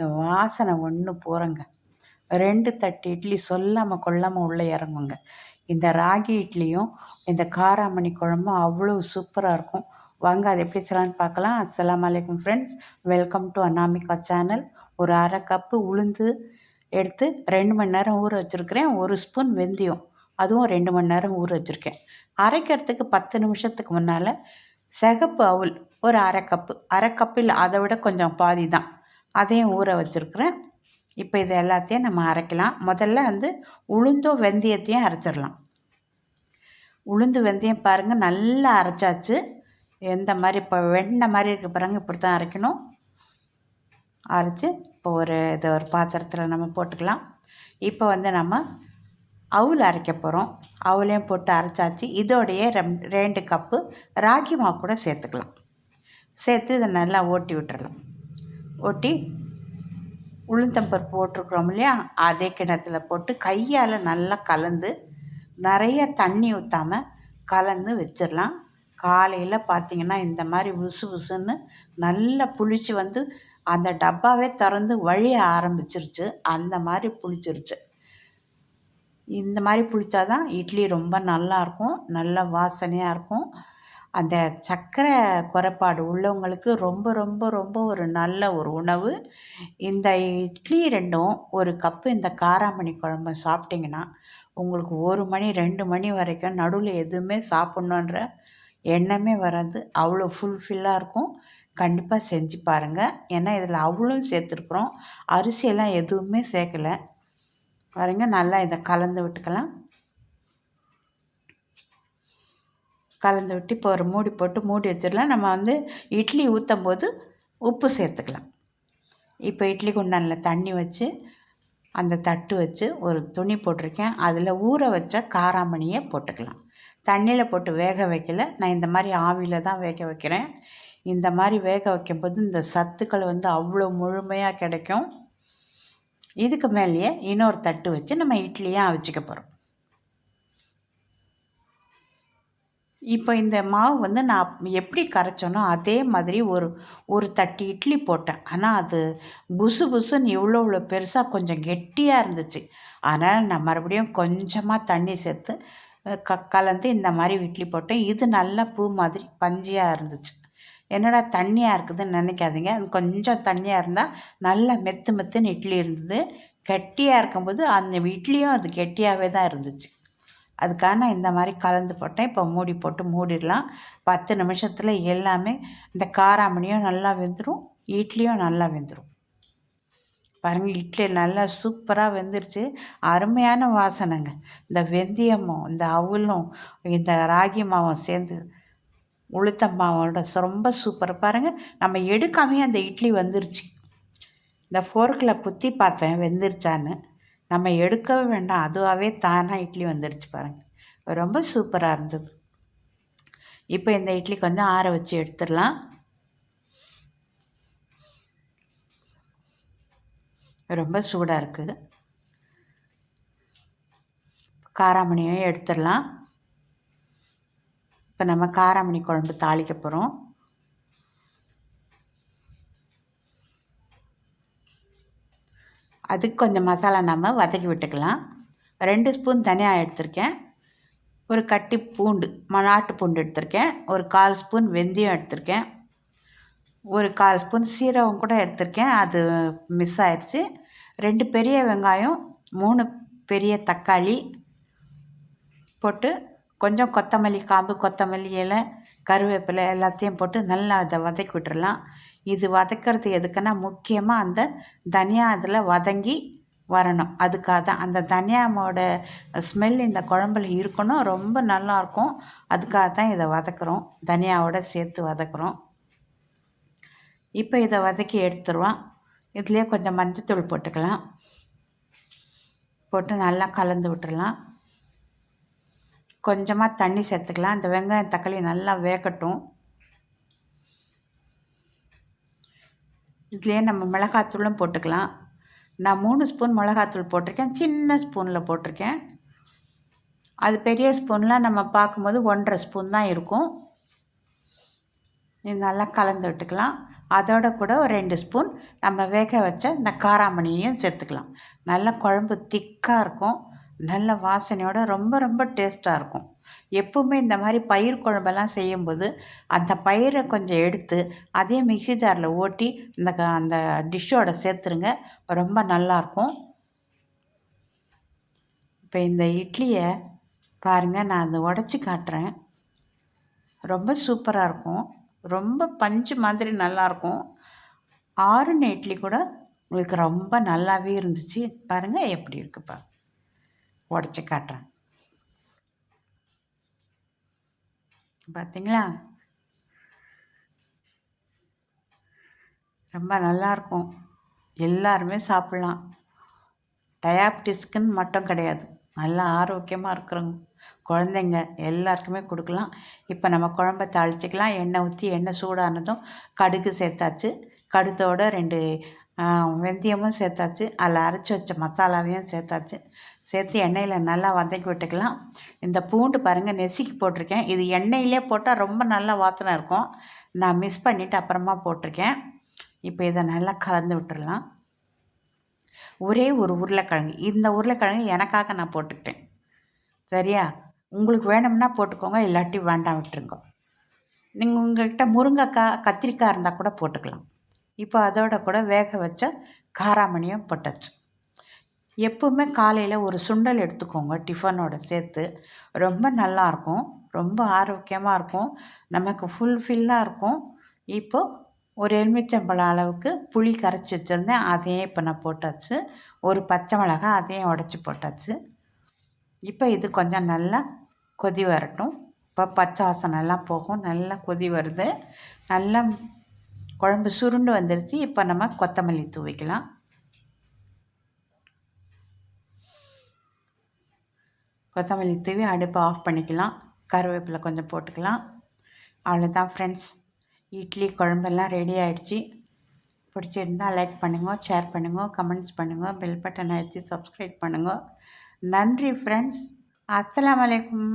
இந்த வாசனை ஒன்று போகிறங்க ரெண்டு தட்டு இட்லி சொல்லாமல் கொள்ளாமல் உள்ளே இறங்குங்க. இந்த ராகி இட்லியும் இந்த காராமணி குழம்பும் அவ்வளோ சூப்பராக இருக்கும். வாங்க அது எப்படி செய்யலான்னு பார்க்கலாம். அஸ்லாம் வலைக்கம் friends welcome to Anamika channel ஒரு அரை கப்பு உளுந்து எடுத்து ரெண்டு மணி நேரம் ஊற வச்சுருக்கிறேன். ஒரு ஸ்பூன் வெந்தயம். அதுவும் ரெண்டு மணி நேரம் ஊற வச்சுருக்கேன். அரைக்கிறதுக்கு பத்து நிமிஷத்துக்கு முன்னால் சிகப்பு அவுல் ஒரு அரை கப்பு அரை கப்பில் அதை விட கொஞ்சம் பாதி தான். அதையும் ஊற வச்சுருக்குறேன். இப்போ இது எல்லாத்தையும் நம்ம அரைக்கலாம். முதல்ல வந்து உளுந்தும் வெந்தயத்தையும் அரைச்சிடலாம். உளுந்து வெந்தயம் பாருங்கள் நல்லா அரைச்சாச்சு. எந்த மாதிரி இப்போ வெண்ணெய் மாதிரி இருக்க பாருங்க இப்படி தான் அரைக்கணும். அரைச்சி இப்போ ஒரு இதை ஒரு பாத்திரத்தில் நம்ம போட்டுக்கலாம். இப்போ வந்து நம்ம அவுல் அரைக்க போகிறோம் அவளையும் போட்டு அரைச்சாச்சு. இதோடையே ரெம் ரெண்டு கப்பு ராகி மாவு கூட சேர்த்துக்கலாம். சேர்த்து இதை நல்லா ஓட்டி விட்டுறலாம். ஒட்டி உளுந்தம்பருப்பு போட்டிருக்குறோம் இல்லையா? அதே கிணத்துல போட்டு கையால் நல்லா கலந்து நிறைய தண்ணி ஊற்றாமல் கலந்து வச்சிடலாம். காலையில் பார்த்திங்கன்னா இந்த மாதிரி உசு உசுன்னு நல்லா புளிச்சு வந்து அந்த டப்பாவே திறந்து வழிய ஆரம்பிச்சிருச்சு. அந்த மாதிரி புளிச்சிருச்சு. இந்த மாதிரி புளிச்சா தான் இட்லி ரொம்ப நல்லாயிருக்கும் நல்ல வாசனையாக இருக்கும். அந்த சர்க்கரை குறைபாடு உள்ளவங்களுக்கு ரொம்ப ரொம்ப ரொம்ப ஒரு நல்ல ஒரு உணவு. இந்த இட்லி ரெண்டும் ஒரு கப்பு இந்த காராமணி குழம்ப சாப்பிட்டிங்கன்னா உங்களுக்கு ஒரு மணி ரெண்டு மணி வரைக்கும் நடுவில் எதுவுமே சாப்பிட்ணுன்ற எண்ணமே வராது. அவ்வளோ ஃபுல்ஃபில்லாக இருக்கும். கண்டிப்பாக செஞ்சு பாருங்கள் ஏன்னா இதில் அவ்வளோ சேர்த்துருக்குறோம். அரிசியெல்லாம் எதுவுமே சேர்க்கலை. பாருங்கள் நல்லா இதை கலந்து விட்டுக்கலாம். கலந்து விட்டு இப்போ ஒரு மூடி போட்டு மூடி வச்சிடலாம். நம்ம வந்து இட்லி ஊற்றும் போது உப்பு சேர்த்துக்கலாம். இப்போ இட்லி குண்டானில் தண்ணி வச்சு அந்த தட்டு வச்சு ஒரு துணி போட்டிருக்கேன். அதில் ஊற வச்ச காராமணியை போட்டுக்கலாம். தண்ணியில் போட்டு வேக வைக்கல. நான் இந்த மாதிரி ஆவியில் தான் வேக வைக்கிறேன். இந்த மாதிரி வேக வைக்கும்போது இந்த சத்துக்கள் வந்து அவ்வளோ முழுமையாக கிடைக்கும். இதுக்கு மேலேயே இன்னொரு தட்டு வச்சு நம்ம இட்லியாக அவிச்சிக்க போகிறோம் இப்போ இந்த மாவு வந்து நான் எப்படி கரைச்சோனோ அதே மாதிரி ஒரு ஒரு தட்டி இட்லி போட்டேன். ஆனால் அது புசு புசுன்னு இவ்வளோ இவ்வளோ பெருசாக கொஞ்சம் கெட்டியாக இருந்துச்சு. அதனால் நான் மறுபடியும் கொஞ்சமாக தண்ணி சேர்த்து க கலந்து இந்த மாதிரி இட்லி போட்டேன். இது நல்லா பூ மாதிரி பஞ்சியாக இருந்துச்சு. என்னடா தண்ணியாக இருக்குதுன்னு நினைக்காதீங்க. அது கொஞ்சம் தண்ணியாக இருந்தால் நல்லா மெத்து மெத்துன்னு இட்லி இருந்தது. கெட்டியாக இருக்கும்போது அந்த இட்லியும் அது கெட்டியாகவே தான் இருந்துச்சு. அதுக்காக நான் இந்த மாதிரி கலந்து போட்டேன். இப்போ மூடி போட்டு மூடிடலாம். பத்து நிமிஷத்தில் எல்லாமே இந்த காராமணியும் நல்லா வெந்துடும் இட்லியும் நல்லா வெந்துடும் பாருங்கள் இட்லி நல்லா சூப்பராக வெந்துருச்சு. அருமையான வாசனைங்க. இந்த வெந்தயமும் இந்த அவுலும் இந்த ராகி மாவும் சேர்ந்து உளுத்தம்மாவோட ரொம்ப சூப்பர் பாருங்கள் நம்ம எடுக்காமே அந்த இட்லி வந்துருச்சு. இந்த ஃபோர்க்கில் குத்தி பார்த்தேன் வெந்துருச்சான்னு. நம்ம எடுக்கவே வேண்டாம். அதுவாகவே தானாக இட்லி வந்துடுச்சு பாருங்கள் ரொம்ப சூப்பராக இருந்தது. இப்போ இந்த இட்லி கொஞ்சம் ஆற வச்சு எடுத்துடலாம். ரொம்ப சூடாக இருக்குது காராமணியும் எடுத்துடலாம். இப்போ நம்ம காராமணி குழம்பு தாளிக்க போகிறோம் அதுக்கு கொஞ்சம் மசாலா நம்ம வதக்கி விட்டுக்கலாம். ரெண்டு ஸ்பூன் தனியாக எடுத்திருக்கேன். ஒரு கட்டி பூண்டு நாட்டு பூண்டு எடுத்திருக்கேன். ஒரு கால் ஸ்பூன் வெந்தயம் எடுத்திருக்கேன். ஒரு கால் ஸ்பூன் சீரகம் கூட எடுத்திருக்கேன். அது மிஸ் ஆயிடுச்சு. ரெண்டு பெரிய வெங்காயம் மூணு பெரிய தக்காளி போட்டு கொஞ்சம் கொத்தமல்லி காம்பு கொத்தமல்லி இலை கருவேப்பிலை எல்லாத்தையும் போட்டு நல்லா அதை வதக்கி விட்டுறலாம். இது வதக்கிறது எதுக்குன்னா முக்கியமாக அந்த தனியா அதில் வதங்கி வரணும். அதுக்காக தான். அந்த தனியாவோட ஸ்மெல் இந்த குழம்புல இருக்கணும். ரொம்ப நல்லாயிருக்கும் அதுக்காக தான் இதை வதக்குறோம். தனியாவோட சேர்த்து வதக்குறோம். இப்போ இதை வதக்கி எடுத்துருவோம். இதுலேயே கொஞ்சம் மஞ்சத்தூள் போட்டுக்கலாம். போட்டு நல்லா கலந்து விட்டுடலாம் கொஞ்சமாக தண்ணி சேர்த்துக்கலாம். இந்த வெங்காயம் தக்காளி நல்லா வேகட்டும். இதுலேயே நம்ம மிளகாத்தூளும் போட்டுக்கலாம். நான் மூணு ஸ்பூன் மிளகாத்தூள் போட்டிருக்கேன். சின்ன ஸ்பூனில் போட்டிருக்கேன். அது பெரிய ஸ்பூன்லாம் நம்ம பார்க்கும்போது ஒன்றரை ஸ்பூன் தான் இருக்கும். இது நல்லா கலந்து விட்டுக்கலாம். அதோட கூட ஒரு ரெண்டு ஸ்பூன் நம்ம வேக வச்ச இந்த காராமணியையும் சேர்த்துக்கலாம். நல்ல குழம்பு திக்காக இருக்கும். நல்ல வாசனையோடு ரொம்ப ரொம்ப டேஸ்ட்டாக இருக்கும். எப்பவுமே இந்த மாதிரி பயிர் குழம்பெல்லாம் செய்யும்போது அந்த பயிரை கொஞ்சம் எடுத்து அதே மிக்ஸி ஜாரில் ஓட்டி இந்த க- அந்த டிஷ்ஷோட சேர்த்துருங்க. ரொம்ப நல்லாயிருக்கும். இப்போ இந்த இட்லியை பாருங்கள் நான் அதை உடச்சி காட்டுறேன். ரொம்ப சூப்பராக இருக்கும். ரொம்ப பஞ்சு மாதிரி நல்லாயிருக்கும். ஆறுன இட்லி கூட உங்களுக்கு ரொம்ப நல்லாவே இருந்துச்சு. பாருங்கள் எப்படி இருக்குப்பா. உடச்சி காட்டுறேன். பார்த்தீங்களா ரொம்ப நல்லாயிருக்கும் எல்லாருமே சாப்பிட்லாம். டயாபிட்டிஸ்க்குன்னு மட்டும் கிடையாது. நல்லா ஆரோக்கியமாக இருக்கிறவங்க குழந்தைங்க எல்லாருக்குமே கொடுக்கலாம். இப்போ நம்ம குழம்ப தாளிச்சிக்கலாம். எண்ணெய் ஊற்றி எண்ணெய் சூடானதும் கடுகு சேர்த்தாச்சு. கடுத்தோட ரெண்டு வெந்தயமும் சேர்த்தாச்சு. அதில் அரைச்சி வச்ச மசாலாவையும் சேர்த்தாச்சு. சேர்த்து எண்ணெயில் நல்லா வதக்கி விட்டுக்கலாம். இந்த பூண்டு பாருங்கள் நெசுக்கி போட்டிருக்கேன். இது எண்ணெயிலே போட்டால் ரொம்ப நல்லா வாசனை இருக்கும். நான் மிஸ் பண்ணிவிட்டு அப்புறமா போட்டிருக்கேன். இப்போ இதை நல்லா கலந்து விட்டுடலாம் ஒரே ஒரு உருளைக்கிழங்கு. இந்த உருளைக்கிழங்கு எனக்காக நான் போட்டுக்கிட்டேன். சரியா? உங்களுக்கு வேணும்னா போட்டுக்கோங்க இல்லாட்டி வேண்டாம் விட்டுருங்க. நீங்கள் உங்கள்கிட்ட முருங்கைக்காய் கத்திரிக்காய் இருந்தால் கூட போட்டுக்கலாம். இப்போ அதோட கூட வேக வச்ச காராமணியும் போட்டாச்சு. எப்பவுமே காலையில் ஒரு சுண்டல் எடுத்துக்கோங்க டிஃபனோட சேர்த்து. ரொம்ப நல்லாயிருக்கும் ரொம்ப ஆரோக்கியமாக இருக்கும். நமக்கு ஃபுல்ஃபில்லாக இருக்கும். இப்போது ஒரு எலுமிச்சம்பழம் அளவுக்கு புளி கரைச்சி வச்சுருந்தேன். அதையும் இப்போ நான் போட்டாச்சு. ஒரு பச்சை மிளகாய் அதையும் உடச்சி போட்டாச்சு. இப்போ இது கொஞ்சம் நல்லா கொதி வரட்டும். இப்போ பச்சை வாசனைலாம் போகும். நல்லா கொதி வருது. நல்லா குழம்பு சுருண்டு வந்துடுச்சு இப்போ நம்ம கொத்தமல்லி தூவிக்கலாம். கொத்தமல்லி தூவி அடுப்பை ஆஃப் பண்ணிக்கலாம். கருவேப்பிலை கொஞ்சம் போட்டுக்கலாம். அவ்வளோதான் ஃப்ரெண்ட்ஸ் இட்லி குழம்பெல்லாம் ரெடி ஆகிடுச்சி பிடிச்சிருந்தா லைக் பண்ணுங்கள் ஷேர் பண்ணுங்கள் கமெண்ட்ஸ் பண்ணுங்கள் பெல் பட்டன் அழுத்தி சப்ஸ்கிரைப் பண்ணுங்கள் நன்றி ஃப்ரெண்ட்ஸ் அஸ்லாம் வலைக்கம்